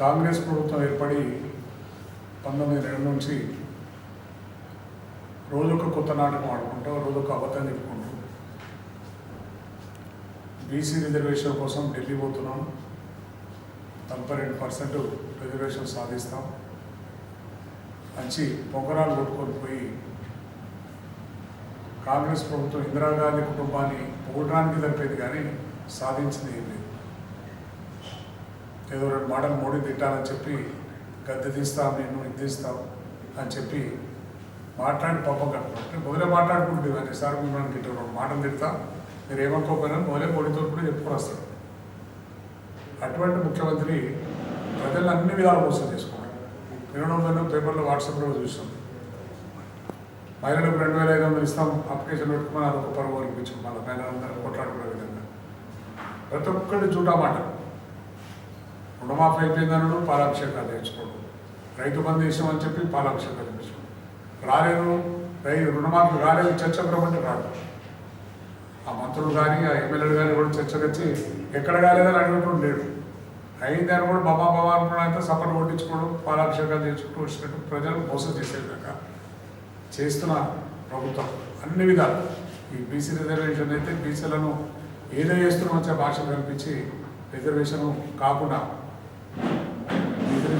కాంగ్రెస్ ప్రభుత్వం ఏర్పడి పంతొమ్మిది నెలల నుంచి రోజొక కొత్త నాటకం ఆడుకుంటూ రోజొక అబద్ధం చెప్పుకుంటూ బీసీ రిజర్వేషన్ కోసం ఢిల్లీ పోతున్నాం. తొంభై రెండు పర్సెంట్ రిజర్వేషన్ సాధిస్తాం. మంచి పొగరాలు కొట్టుకొని పోయి కాంగ్రెస్ ప్రభుత్వం ఇందిరాగాంధీ కుటుంబాన్ని పొగడానికి సరిపోయింది కానీ సాధించింది ఏం లేదు. ఏదో రెండు మాటలు మోడీ తిట్టాలని చెప్పి గద్దె తీస్తాం నేను ఇది తీస్తాం అని చెప్పి మాట్లాడి పాపం కట్టుకుంటే మొదలే మాట్లాడుకుంటుంది కానీ సార్ మిమ్మల్ని తిట్ట రెండు మాటలు తిడతా మీరు ఏమనుకోకపోయినా మొదలే మోడీతో కూడా చెప్పుకొని వస్తాడు అటువంటి ముఖ్యమంత్రి ప్రజలను అన్ని విధాలు మోసం చేసుకున్నాడు. వినడం వల్ల పేపర్లో వాట్సాప్లో చూస్తాం మహిళలకు రెండు వేల ఐదు వందలు ఇస్తాం అప్లికేషన్ పెట్టుకుని అదొక పరువు అనిపించాం మళ్ళీ మహిళలందరూ కొట్లాడుకునే విధంగా. ప్రతి ఒక్కటి చూడమాట రుణమాఫీ అయిపోయిందనడు పాలాభిషేకాలు నేర్చుకోవడం రైతు బంధు చేసాం అని చెప్పి పాలాభిషేకాలు తెచ్చుకోడు రాలేదు రైతు రుణమాఫీ రాలేదు చర్చకు రమ్మంటే రాడు. ఆ మంత్రులు కానీ ఆ ఎమ్మెల్యేలు కానీ కూడా చర్చకు వచ్చి ఎక్కడ కాలేదని అడిగినప్పుడు లేడు. అయిందని కూడా బాబా బాబా అనుకున్నంత సపన కొట్టించుకోవడం పాలాభిషేకాలు చేసుకుంటూ వచ్చినట్టు ప్రజలు మోసం చేసేదాకా. చేస్తున్న ప్రభుత్వం అన్ని విధాలు. ఈ బీసీ రిజర్వేషన్ అయితే బీసీలను ఏదో చేస్తున్నాం వచ్చే భాష కల్పించి రిజర్వేషన్ కాకుండా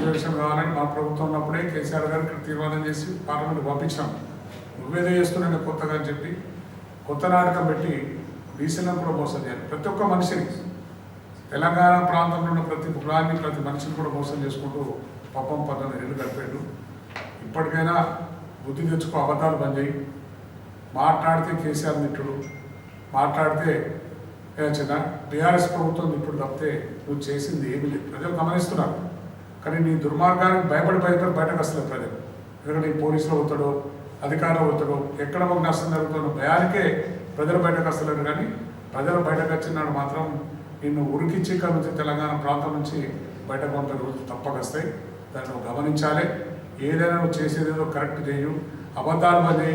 రిజర్వేషన్ కావాలని మా ప్రభుత్వం ఉన్నప్పుడే కేసీఆర్ గారు ఇక్కడ తీర్మానం చేసి పార్లమెంట్ పంపించాం. నువ్వేదో చేస్తున్నాను కొత్తగా అని చెప్పి కొత్త నాటకం పెట్టి బీసీలను కూడా మోసం చేయాలి. ప్రతి ఒక్క మనిషిని తెలంగాణ ప్రాంతంలో ఉన్న ప్రతి కులాన్ని ప్రతి మనిషిని కూడా మోసం చేసుకుంటూ పప్పం పద్దెనిమిది ఏళ్ళు గడిపాడు. ఇప్పటికైనా బుద్ధి తెచ్చుకో అబద్ధాలు బంద్ మాట్లాడితే కేసీఆర్ నిట్టుడు మాట్లాడితే చిన్న టీఆర్ఎస్ ప్రభుత్వం ఇప్పుడు తప్పితే నువ్వు చేసింది ఏమీ లేదు. ప్రజలు గమనిస్తున్నారు. కానీ నీ దుర్మార్గానికి భయపడి భయపడి బయటకు వస్తలేదు ప్రజలు ఎందుకంటే నీ పోలీసులు అవుతాడో అధికారులు అవుతాడో ఎక్కడ ఒక నష్టం జరుగుతుందో భయానికే ప్రజలు బయటకు వస్తలేరు. కానీ ప్రజలు బయటకు వచ్చినాడు మాత్రం నిన్ను ఉరికిచ్చి ఇక్కడ నుంచి తెలంగాణ ప్రాంతం నుంచి బయటకు కొంత రోజులు తప్పక వస్తాయి. దాన్ని నువ్వు గమనించాలి. ఏదైనా నువ్వు చేసేదేదో కరెక్ట్ చేయు. అబద్ధాలు బంద్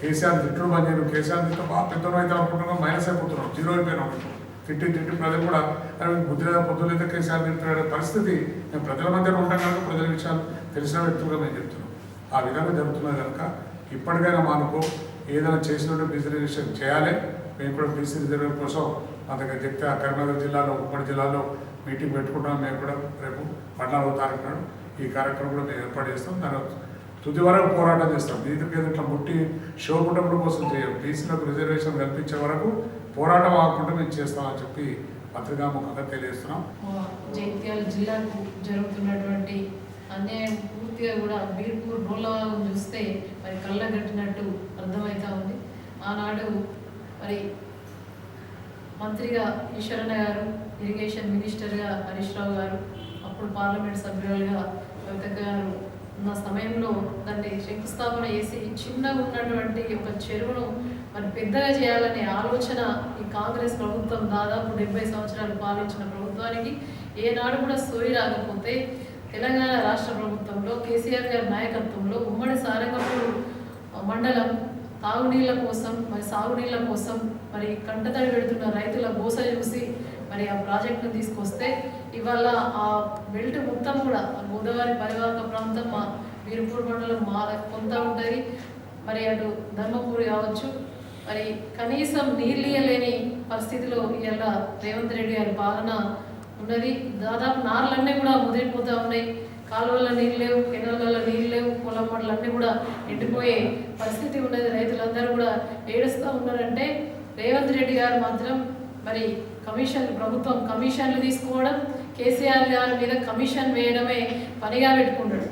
కేసీఆర్ తిట్టుడు బంద్ చేయను కేసీఆర్ తిట్టు బాగా పెద్దలు అయితే అనుకుంటున్నావు మైనస్ అయిపోతున్నావు జీరో అయిపోయినాం తిట్టి తిట్టి ప్రజలు కూడా అరే బుద్ధి పొద్దులు అయితే కేసీఆర్ తింటున్నాడు పరిస్థితి మేము ప్రజల మధ్య ఉంటాను కనుక ప్రజల విషయాలు తెలిసిన వ్యక్తులుగా మేము చెప్తున్నాం ఆ విధంగా జరుగుతున్నది కనుక ఇప్పటికైనా మానుకో ఏదైనా చేసినట్టు బీసీ రిజర్వేషన్ చేయాలి. మేము కూడా బీసీ రిజర్వేషన్ కోసం మా దగ్గర చెప్తే ఆ కరీంనగర్ జిల్లాలో ఉమ్మడి జిల్లాలో మీటింగ్ పెట్టుకుంటాం మేము కూడా రేపు పద్నాలుగో తారీఖు నాడు ఈ కార్యక్రమం కూడా మేము ఏర్పాటు చేస్తాం. దాని తుది వరకు పోరాటం చేస్తాం. దీనికి ఇట్లా ముట్టి షో కుటుంబం కోసం చేయం. బీసీలకు రిజర్వేషన్ కల్పించే వరకు పోరాటం ఆకుండా మేము చేస్తామని చెప్పి పత్రికాముఖంగా తెలియజేస్తున్నాం. జగిత్యాల జిల్లాకు జరుగుతున్నటువంటి అన్యాయం పూర్తిగా కూడా బీర్పూర్ రోలవాగం చూస్తే మరి కళ్ళగట్టినట్టు అర్థమవుతా ఉంది. ఆనాడు మరి మంత్రిగా ఈశ్వరణ గారు ఇరిగేషన్ మినిస్టర్గా హరీష్ రావు గారు అప్పుడు పార్లమెంట్ సభ్యులుగా కవిత గారు ఉన్న సమయంలో దాన్ని శంకుస్థాపన చేసి చిన్నగా ఉన్నటువంటి ఒక చెరువును మరి పెద్దగా చేయాలనే ఆలోచన ఈ కాంగ్రెస్ ప్రభుత్వం దాదాపు డెబ్బై సంవత్సరాలు పాలించిన ప్రభుత్వానికి ఏనాడు కూడా సోయి రాకపోతే తెలంగాణ రాష్ట్ర ప్రభుత్వంలో కేసీఆర్ గారి నాయకత్వంలో ఉమ్మడి సారంగపూర్ మండలం తాగునీళ్ళ కోసం మరి సాగునీళ్ళ కోసం మరి కంటతడి పెడుతున్న రైతుల బోస చూసి మరి ఆ ప్రాజెక్టును తీసుకొస్తే ఇవాళ ఆ బెల్ట్ మొత్తం కూడా గోదావరి పరివాహక ప్రాంతం మా వీరపూర్ మండలం మా కొంత ఉంటుంది. మరి అటు ధర్మపూరి కావచ్చు మరి కనీసం నీళ్ళియలేని పరిస్థితిలో ఇవాళ రేవంత్ రెడ్డి గారి పాలన ఉన్నది. దాదాపు నార్లన్నీ కూడా ముదిరిపోతూ ఉన్నాయి. కాలువల నీళ్ళు లేవు కెనాలలో నీళ్ళు లేవు పొలం పంటలు అన్నీ కూడా ఎండిపోయే పరిస్థితి ఉన్నది. రైతులందరూ కూడా ఏడుస్తూ ఉన్నారంటే రేవంత్ రెడ్డి గారు మాత్రం మరి కమిషన్ ప్రభుత్వం కమిషన్లు తీసుకోవడం కేసీఆర్ గారి మీద కమిషన్ వేయడమే పనిగా పెట్టుకున్నాడు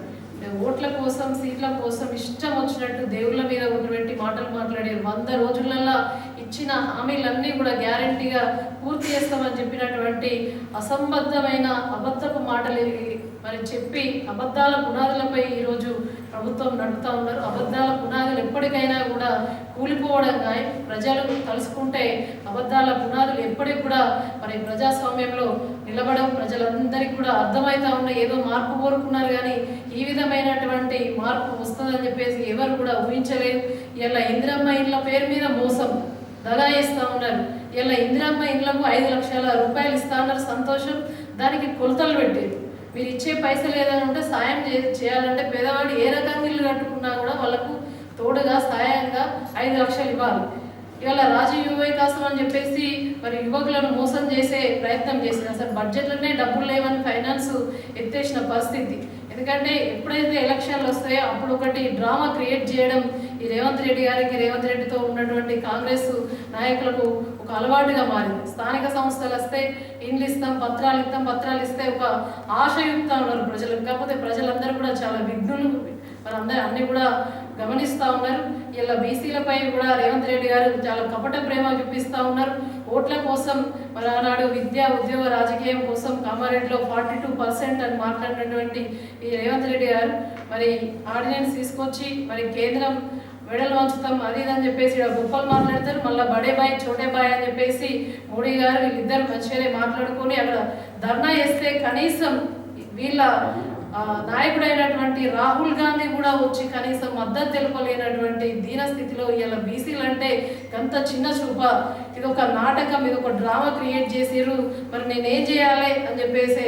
ఓట్ల కోసం సీట్ల కోసం ఇష్టం వచ్చినట్టు దేవుళ్ళ మీద పెట్టి మాటలు మాట్లాడారు వంద రోజులలో ఇచ్చిన హామీలన్నీ కూడా గ్యారంటీగా పూర్తి చేస్తామని చెప్పినటువంటి అసంబద్ధమైన అబద్ధపు మాటలు మరి చెప్పి అబద్ధాల పునాదులపై ఈరోజు ప్రభుత్వం నడుపుతూ ఉన్నారు. అబద్ధాల పునాదులు ఎప్పటికైనా కూడా కూలిపోవడం కానీ ప్రజలు తలుసుకుంటే అబద్ధాల పునాదులు ఎప్పటికి కూడా మరి ప్రజాస్వామ్యంలో నిలబడం ప్రజలందరికీ కూడా అర్థమవుతా ఉన్న ఏదో మార్పు కోరుకున్నారు కానీ ఈ విధమైనటువంటి మార్పు వస్తుందని చెప్పేసి ఎవరు కూడా ఊహించలేదు. ఇలా ఇందిరమ్మ ఇళ్ళ పేరు మీద మోసం దగా ఉన్నారు. ఇలా ఇందిరమ్మ ఇళ్ళకు ఐదు లక్షల రూపాయలు ఇస్తా ఉన్నారు సంతోషం. దానికి కొలతలు పెట్టారు. మీరు ఇచ్చే పైసలు ఏదైనా ఉంటే సాయం చే- చేయాలంటే పేదవాడు ఏ రకంగా ఇల్లు కట్టుకున్నా కూడా వాళ్ళకు తోడుగా సాయంగా ఐదు లక్షలు ఇవ్వాలి. ఇవాళ రాజీవ్ యువ వికాసం అని చెప్పేసి మరి యువకులను మోసం చేసే ప్రయత్నం చేసిన అసలు బడ్జెట్లోనే డబ్బులు లేవని ఫైనాన్స్ ఎత్తేసిన పరిస్థితి. ఎందుకంటే ఎప్పుడైతే ఎలక్షన్లు వస్తాయో అప్పుడు ఒకటి డ్రామా క్రియేట్ చేయడం ఈ రేవంత్ రెడ్డి గారికి రేవంత్ రెడ్డితో ఉన్నటువంటి కాంగ్రెస్ నాయకులకు ఒక అలవాటుగా మారింది. స్థానిక సంస్థలు వస్తే ఇండ్లు ఇస్తాం పత్రాలు ఇస్తాం పత్రాలు ఇస్తే ఒక ఆశయుక్త ఉన్నారు ప్రజలు. కాకపోతే ప్రజలందరూ కూడా చాలా విఘ్నులు. వారందరూ అన్ని కూడా గమనిస్తూ ఉన్నారు. ఇలా బీసీలపై కూడా రేవంత్ రెడ్డి గారు చాలా కపట ప్రేమ చూపిస్తూ ఉన్నారు. ఓట్ల కోసం మరి ఆనాడు విద్య ఉద్యోగ రాజకీయం కోసం కామారెడ్డిలో ఫార్టీ టూ పర్సెంట్ అని మాట్లాడినటువంటి ఈ రేవంత్ రెడ్డి గారు మరి ఆర్డినెన్స్ తీసుకొచ్చి మరి కేంద్రం మెడల్ వంచుతాం అది ఇదని అని చెప్పేసి ఇక్కడ గొప్పలు మాట్లాడతారు. మళ్ళీ బడే బాయ్ చోటే బాయ్ అని చెప్పేసి మోడీ గారు వీళ్ళిద్దరు మంచిగానే మాట్లాడుకొని అక్కడ ధర్నా చేస్తే కనీసం వీళ్ళ నాయకుడైనటువంటి రాహుల్ గాంధీ కూడా వచ్చి కనీసం మద్దతు తెలుపలేనటువంటి దీన స్థితిలో ఇలా బీసీలు అంటే అంత చిన్న చూప ఇది ఒక నాటకం ఇది ఒక డ్రామా క్రియేట్ చేసారు మరి నేనేం చేయాలి అని చెప్పేసి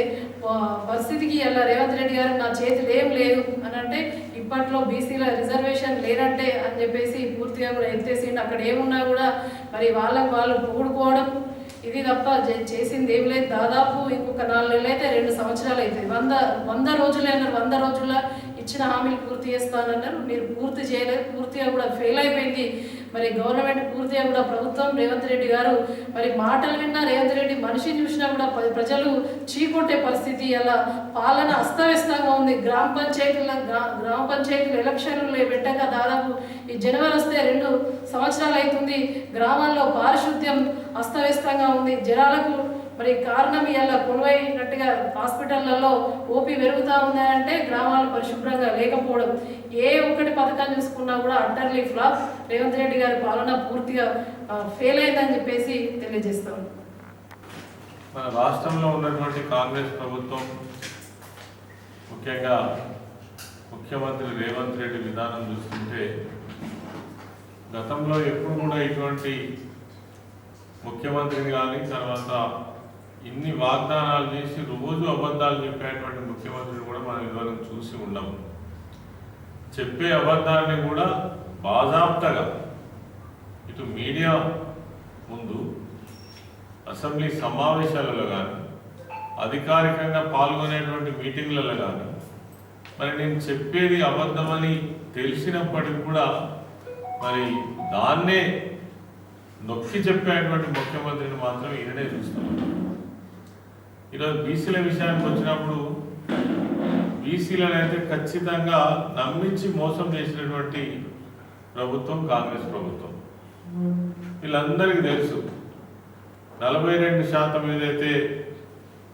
పరిస్థితికి ఇలా రేవంత్ రెడ్డి గారు నా చేతులు ఏం లేదు అని అంటే ఇప్పట్లో బీసీల రిజర్వేషన్ లేనట్టే అని చెప్పేసి పూర్తిగా కూడా ఎత్తేసిండు. అక్కడ ఏమున్నా కూడా మరి వాళ్ళకు వాళ్ళు పొగుడుకోవడం ఇది తప్ప చేసింది ఏం లేదు. దాదాపు ఇంకొక నాలుగు నెలలు అయితే రెండు సంవత్సరాలు అవుతాయి వంద వంద రోజులైన వంద రోజుల ఇచ్చిన హామీలు పూర్తి చేస్తానన్నారు. మీరు పూర్తి చేయలేదు పూర్తిగా కూడా ఫెయిల్ అయిపోయింది. మరి గవర్నమెంట్ పూర్తిగా కూడా ప్రభుత్వం రేవంత్ రెడ్డి గారు మరి మాటలు విన్నా రేవంత్ రెడ్డి మనిషిని చూసినా కూడా ప్రజలు చీకొట్టే పరిస్థితి అలా పాలన అస్తవ్యస్తంగా ఉంది. గ్రామ పంచాయతీల గ్రా- గ్రామ పంచాయతీల ఎలక్షన్లు పెట్టాక దాదాపు ఈ జనవరి వస్తే రెండు సంవత్సరాలు అవుతుంది. గ్రామాల్లో పారిశుద్ధ్యం అస్తవ్యస్తంగా ఉంది. జనాలకు మరి కారణం ఇలా కొనువైనట్టుగా హాస్పిటళ్ళలో ఓపీ పెరుగుతూ ఉన్నాయంటే గ్రామాలు పరిశుభ్రంగా లేకపోవడం. ఏ ఒక్కటి పథకాలు చూసుకున్నా కూడా అట్టర్లీ ఫ్లాప్. రేవంత్ రెడ్డి గారి పాలన పూర్తిగా ఫెయిల్ అయిందని చెప్పేసి తెలియజేస్తాం మన రాష్ట్రంలో ఉన్నటువంటి కాంగ్రెస్ ప్రభుత్వం ముఖ్యంగా ముఖ్యమంత్రి రేవంత్ రెడ్డి విధానం చూస్తుంటే గతంలో ఎప్పుడు కూడా ఇటువంటి ముఖ్యమంత్రిని కానీ తర్వాత ఇన్ని వాగ్దానాలు చేసి రోజు అబద్ధాలు చెప్పేటువంటి ముఖ్యమంత్రిని కూడా మనం ఇదివరకు చూసి ఉండము చెప్పే అబద్ధాన్ని కూడా బాజాప్తగా ఇటు మీడియా ముందు అసెంబ్లీ సమావేశాలలో కానీ అధికారికంగా పాల్గొనేటువంటి మీటింగ్లలో కానీ మరి నేను చెప్పేది అబద్ధమని తెలిసినప్పటికి కూడా మరి దాన్నే నొక్కి చెప్పేటువంటి ముఖ్యమంత్రిని మాత్రం ఈయననే చూస్తున్నాను ఈరోజు బీసీల విషయానికి వచ్చినప్పుడు బీసీలను అయితే ఖచ్చితంగా నమ్మించి మోసం చేసినటువంటి ప్రభుత్వం కాంగ్రెస్ ప్రభుత్వం. వీళ్ళందరికీ తెలుసు నలభై రెండు శాతం ఏదైతే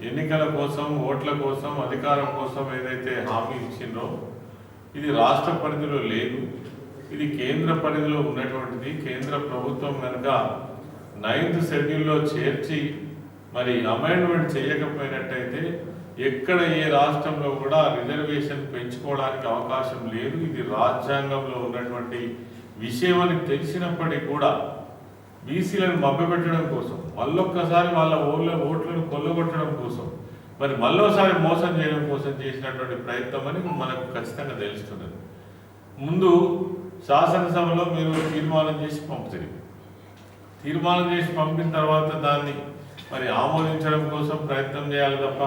ఎన్నికల కోసం ఓట్ల కోసం అధికారం కోసం ఏదైతే హామీ ఇచ్చిందో ఇది రాష్ట్ర పరిధిలో లేదు. ఇది కేంద్ర పరిధిలో ఉన్నటువంటిది. కేంద్ర ప్రభుత్వం కనుక నైన్త్ షెడ్యూల్లో చేర్చి మరి అమెండ్మెంట్ చేయకపోయినట్టయితే ఎక్కడ ఏ రాష్ట్రంలో కూడా రిజర్వేషన్ పెంచుకోవడానికి అవకాశం లేదు. ఇది రాజ్యాంగంలో ఉన్నటువంటి విషయం అని తెలిసినప్పటికీ కూడా బీసీలను మభ్యపెట్టడం కోసం మళ్ళొక్కసారి వాళ్ళ ఓళ్ళ ఓట్లను కొల్లగొట్టడం కోసం మరి మళ్ళోసారి మోసం చేయడం కోసం చేసినటువంటి ప్రయత్నం అని మనకు ఖచ్చితంగా తెలుస్తున్నది. ముందు శాసనసభలో మీరు తీర్మానం చేసి పంపుతుంది తీర్మానం చేసి పంపిన తర్వాత దాన్ని మరి ఆమోదించడం కోసం ప్రయత్నం చేయాలి తప్ప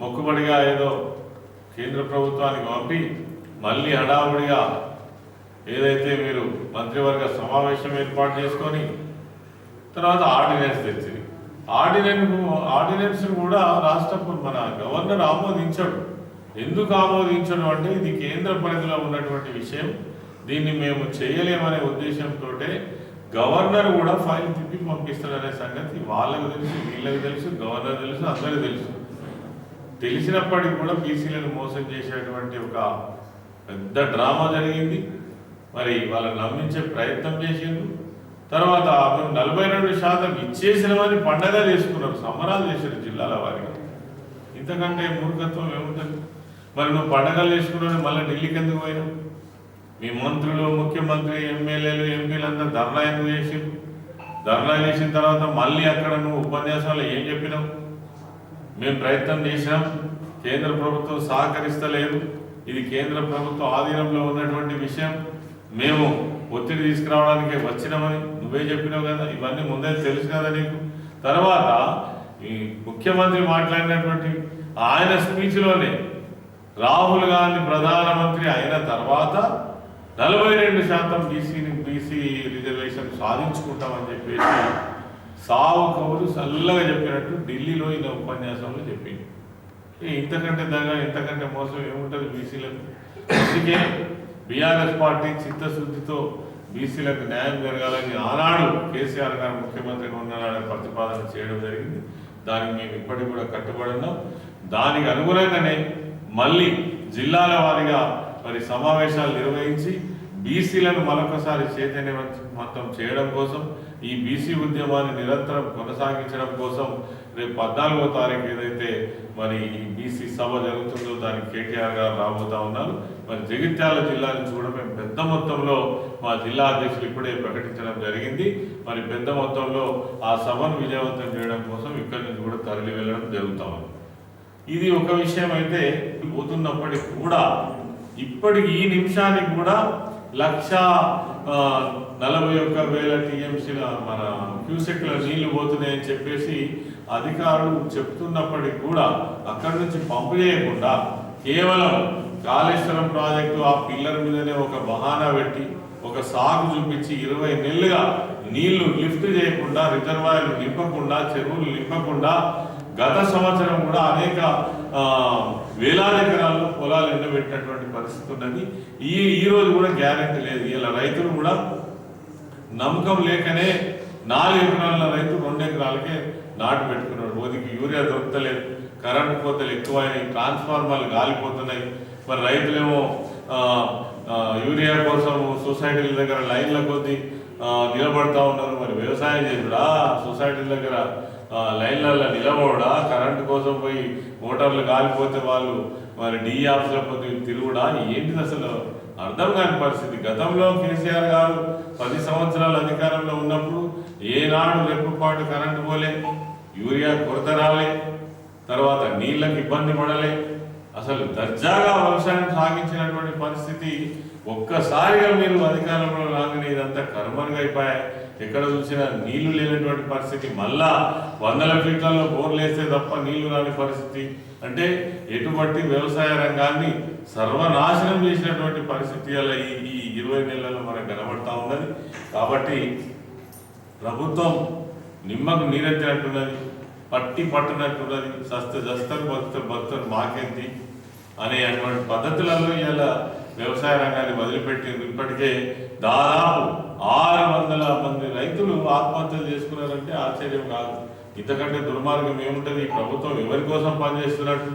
మొక్కుబడిగా ఏదో కేంద్ర ప్రభుత్వానికి పంపి మళ్ళీ హడావుడిగా ఏదైతే మీరు మంత్రివర్గ సమావేశం ఏర్పాటు చేసుకొని తర్వాత ఆర్డినెన్స్ తెచ్చింది. ఆర్డినెన్స్ ఆర్డినెన్స్ కూడా రాష్ట్ర మన గవర్నర్ ఆమోదించడు. ఎందుకు ఆమోదించడం అంటే ఇది కేంద్ర పరిధిలో ఉన్నటువంటి విషయం. దీన్ని మేము చేయలేమనే ఉద్దేశంతో గవర్నర్ కూడా ఫైల్ తిప్పి పంపిస్తాడనే సంగతి వాళ్ళకు తెలుసు వీళ్ళకి తెలుసు గవర్నర్ తెలుసు అందరికీ తెలుసు. తెలిసినప్పటికీ కూడా బీసీలను మోసం చేసేటువంటి ఒక పెద్ద డ్రామా జరిగింది. మరి వాళ్ళని నమ్మించే ప్రయత్నం చేసిండు తర్వాత మేము నలభై రెండు శాతం ఇచ్చేసినవని పండగ చేసుకున్నారు సంబరాలు చేశారు జిల్లాల వారిగా. ఇంతకంటే మూర్ఖత్వం ఏముంటుంది? మరి నువ్వు పండగలు చేసుకున్నావు మళ్ళీ ఢిల్లీకి ఎందుకు పోయినావు? మీ మంత్రులు ముఖ్యమంత్రి ఎమ్మెల్యేలు ఎంపీలందరూ అంతా ధర్నా ఎందుకు చేసిండు ధర్నా చేసిన తర్వాత మళ్ళీ అక్కడ నువ్వు ఉపన్యాసాలు ఏం చెప్పినావు? మేము ప్రయత్నం చేసినాం కేంద్ర ప్రభుత్వం సహకరిస్తలేదు. ఇది కేంద్ర ప్రభుత్వం ఆధీనంలో ఉన్నటువంటి విషయం. మేము ఒత్తిడి తీసుకురావడానికి వచ్చినామని నువ్వే చెప్పినావు కదా. ఇవన్నీ ముందే తెలుసు కదా నీకు. తర్వాత ఈ ముఖ్యమంత్రి మాట్లాడినటువంటి ఆయన స్పీచ్లోనే రాహుల్ గాంధీ ప్రధానమంత్రి అయిన తర్వాత నలభై రెండు శాతం బీసీని బీసీ రిజర్వేషన్ సాధించుకుంటామని చెప్పేసి సావు కవులు చల్లగా చెప్పినట్టు ఢిల్లీలో ఈయన ఉపన్యాసంలో చెప్పింది. ఇంతకంటే దగ్గర ఇంతకంటే మోసం ఏముంటుంది బీసీలకు అందుకే బీఆర్ఎస్ పార్టీ చిత్తశుద్ధితో బీసీలకు న్యాయం జరగాలని ఆనాడు కేసీఆర్ గారు ముఖ్యమంత్రిగా ఉన్నాడని ప్రతిపాదన చేయడం జరిగింది. దానికి మేము ఇప్పటికి కూడా కట్టుబడి ఉన్నాం. దానికి అనుగుణంగానే మళ్ళీ జిల్లాల వారీగా మరి సమావేశాలు నిర్వహించి బీసీలను మరొకసారి చైతన్యవంతం చేయడం కోసం ఈ బీసీ ఉద్యమాన్ని నిరంతరం కొనసాగించడం కోసం రేపు పద్నాలుగో తారీఖు ఏదైతే మరి ఈ బీసీ సభ జరుగుతుందో దానికి కేటీఆర్ గారు రాబోతా ఉన్నారు. మరి జగిత్యాల జిల్లా నుంచి కూడా మేము పెద్ద మొత్తంలో మా జిల్లా అధ్యక్షులు ఇప్పుడే ప్రకటించడం జరిగింది. మరి పెద్ద మొత్తంలో ఆ సభను విజయవంతం చేయడం కోసం ఇక్కడి నుంచి కూడా తరలి వెళ్ళడం జరుగుతా ఉంది. ఇది ఒక విషయం అయితే పోతున్నప్పటికీ కూడా ఇప్పటికి ఈ నిమిషానికి కూడా లక్ష నలభై ఒక్క వేల టీఎంసీల మన క్యూసెక్ల నీళ్ళు పోతున్నాయని చెప్పేసి అధికారులు చెప్తున్నప్పటికి కూడా అక్కడి నుంచి పంపు చేయకుండా కేవలం కాళేశ్వరం ప్రాజెక్టు ఆ పిల్లర్ మీదనే ఒక బహానా పెట్టి ఒక సాగు చూపించి ఇరవై నెలలుగా నీళ్ళు లిఫ్ట్ చేయకుండా రిజర్వాయర్లు నింపకుండా చెరువులు నింపకుండా గత సంవత్సరం కూడా అనేక వేలాది ఎకరాల్లో పొలాలు ఎండబెట్టినటువంటి పరిస్థితి ఉన్నది. ఈ ఈ రోజు కూడా గ్యారెంటీ లేదు. ఇలా రైతులు కూడా నమ్మకం లేకనే నాలుగు ఎకరాల రైతు రెండు ఎకరాలకే నాటు పెట్టుకున్నాడు. రోజుకి యూరియా దొరకలేదు కరెంటు కోతలు ఎక్కువైనాయి. ట్రాన్స్ఫార్మర్లు గాలిపోతున్నాయి. మరి రైతులేమో యూరియా కోసం సొసైటీల దగ్గర లైన్ల కొద్దీ నిలబడతా ఉన్నారు. మరి వ్యవసాయం చేసుడా సొసైటీల దగ్గర లైన్లలో నిలబడా కరెంటు కోసం పోయి మోటార్లు కాలిపోతే వాళ్ళు మరి డి ఆఫీసుల పోతే తిరుగుడా? ఏంటిది అసలు? అర్థం కాని పరిస్థితి. గతంలో కేసీఆర్ గారు పది సంవత్సరాల అధికారంలో ఉన్నప్పుడు ఏనాడు రెప్పుపాటు కరెంటు పోలే యూరియా కొరత రాలే తర్వాత నీళ్ళకి ఇబ్బంది పడలే. అసలు దర్జాగా వ్యవసాయం సాగించినటువంటి పరిస్థితి ఒక్కసారిగా మీరు అధికారంలో రాగానే ఇదంతా కర్మనుగా అయిపోయాయి ఎక్కడ చూసినా నీళ్ళు లేనటువంటి పరిస్థితి. మళ్ళా వందల ఫీట్లలో బోర్లు వేస్తే తప్ప నీళ్ళు రాని పరిస్థితి. అంటే ఎటువంటి వ్యవసాయ రంగాన్ని సర్వనాశనం చేసినటువంటి పరిస్థితి అలా ఈ ఈ ఇరవై నెలల్లో మనకు కనబడతా ఉన్నది. కాబట్టి ప్రభుత్వం నిమ్మకు నీరెత్తినట్టున్నది పట్టి పట్టినట్టున్నది. సస్త జస్తరు భక్తులు భక్తులు మాకెంది అనే అటువంటి పద్ధతులలో ఇలా వ్యవసాయ రంగాన్ని వదిలిపెట్టింది ఇప్పటికే దాదాపు ఆరు వందల మంది రైతులు ఆత్మహత్యలు చేసుకున్నారంటే ఆశ్చర్యం కాదు. ఇంతకంటే దుర్మార్గం ఏముంటుంది? ఈ ప్రభుత్వం ఎవరి కోసం పనిచేస్తున్నట్టు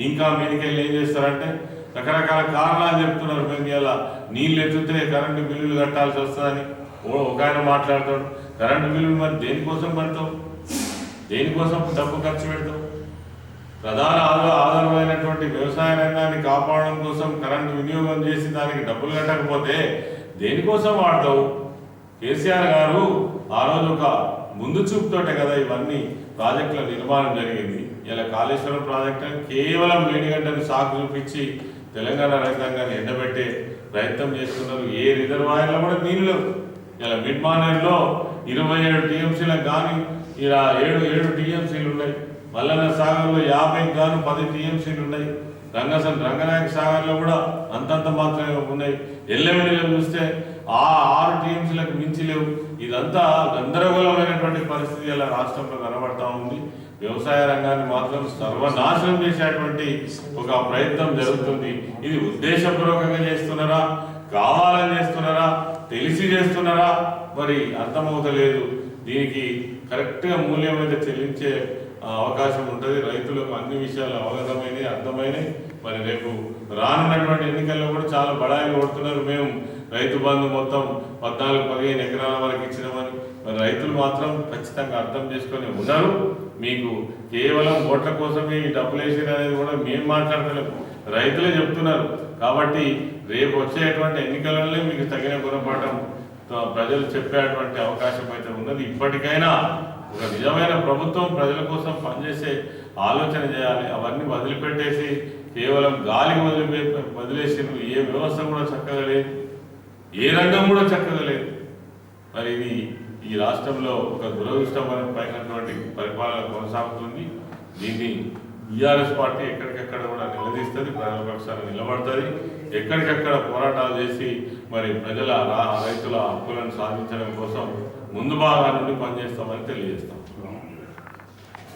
ఇంకా మీదికెళ్ళి ఏం చేస్తారంటే రకరకాల కారణాలు చెప్తున్నారు మేము ఇలా నీళ్ళు ఎత్తుతే కరెంటు బిల్లులు కట్టాల్సి వస్తుందని ఓ- ఒక ఆయన మాట్లాడతాడు. కరెంటు బిల్లులు మరి దేనికోసం పెడతాం దేనికోసం డబ్బు ఖర్చు పెడతాం ప్రధాన ఆధారమైనటువంటి వ్యవసాయ రంగాన్ని కాపాడడం కోసం కరెంటు వినియోగం చేసి దానికి డబ్బులు కట్టకపోతే దేనికోసం వాడతావు? కేసీఆర్ గారు ఆ రోజు ఒక ముందు చూపుతోటే కదా ఇవన్నీ ప్రాజెక్టుల నిర్మాణం జరిగింది. ఇలా కాళేశ్వరం ప్రాజెక్ట్ కేవలం కేవలం వేడిగడ్డని సాకు చూపించి తెలంగాణ రైతాంగాన్ని ఎండబెట్టే ప్రయత్నం చేస్తున్నారు. ఏ రిజర్వాయర్లో కూడా నీళ్ళు లేవు. ఇలా మిడ్ మానేర్లో ఇరవై ఏడు టీఎంసీలకు కానీ ఇలా ఏడు ఏడు టీఎంసీలు ఉన్నాయి. మల్లన్న సాగర్లో యాభైకి గాను పది టీఎంసీలు ఉన్నాయి. రంగసం రంగనాయక సాగర్లో కూడా అంతంత మాత్రమే ఉన్నాయి. ఎల్లెమిడిలో చూస్తే ఆ ఆరు టీఎంసీలకు మించి లేవు. ఇదంతా గందరగోళమైనటువంటి పరిస్థితి అలా రాష్ట్రంలో కనబడతా ఉంది. వ్యవసాయ రంగాన్ని మాత్రం సర్వనాశనం చేసేటువంటి ఒక ప్రయత్నం జరుగుతుంది. ఇది ఉద్దేశపూర్వకంగా చేస్తున్నారా? కావాలని చేస్తున్నారా? తెలిసి చేస్తున్నారా? మరి అర్థమవుతలేదు. దీనికి కరెక్ట్గా మూల్యం అయితే చెల్లించే అవకాశం ఉంటుంది. రైతులకు అన్ని విషయాలు అవగతమైనవి అర్థమైనవి మరి రేపు రానున్నటువంటి ఎన్నికల్లో కూడా చాలా బడాయిలు కొడుతున్నారు. మేము రైతు బంధు మొత్తం పద్నాలుగు పదిహేను ఎకరాల వరకు ఇచ్చినామని. మరి రైతులు మాత్రం ఖచ్చితంగా అర్థం చేసుకొని ఉన్నారు. మీకు కేవలం ఓట్ల కోసమే ఈ డబ్బులు వేసారు అనేది కూడా మేము మాట్లాడలేము రైతులే చెప్తున్నారు. కాబట్టి రేపు వచ్చేటువంటి ఎన్నికలలో మీకు తగిన గుణపాఠం ప్రజలు చెప్పేటువంటి అవకాశం అయితే ఉన్నది. ఇప్పటికైనా ఒక నిజమైన ప్రభుత్వం ప్రజల కోసం పనిచేసే ఆలోచన చేయాలి. అవన్నీ వదిలిపెట్టేసి కేవలం గాలి వదిలిపే వదిలేసి ఏ వ్యవస్థ కూడా చక్కగా లేదు. ఏ రంగం కూడా చక్కగా లేదు. మరి ఇది ఈ రాష్ట్రంలో ఒక దురదృష్టమైనటువంటి పరిపాలన కొనసాగుతుంది. దీన్ని బీఆర్ఎస్ పార్టీ ఎక్కడికెక్కడ కూడా నిలదీస్తుంది. ప్రజల పక్షాన్ని నిలబడుతుంది. ఎక్కడికెక్కడ పోరాటాలు చేసి మరి ప్రజల రైతుల హక్కులను సాధించడం కోసం ముందు భాగాన్ని నుండి పనిచేస్తామని తెలియజేస్తాం.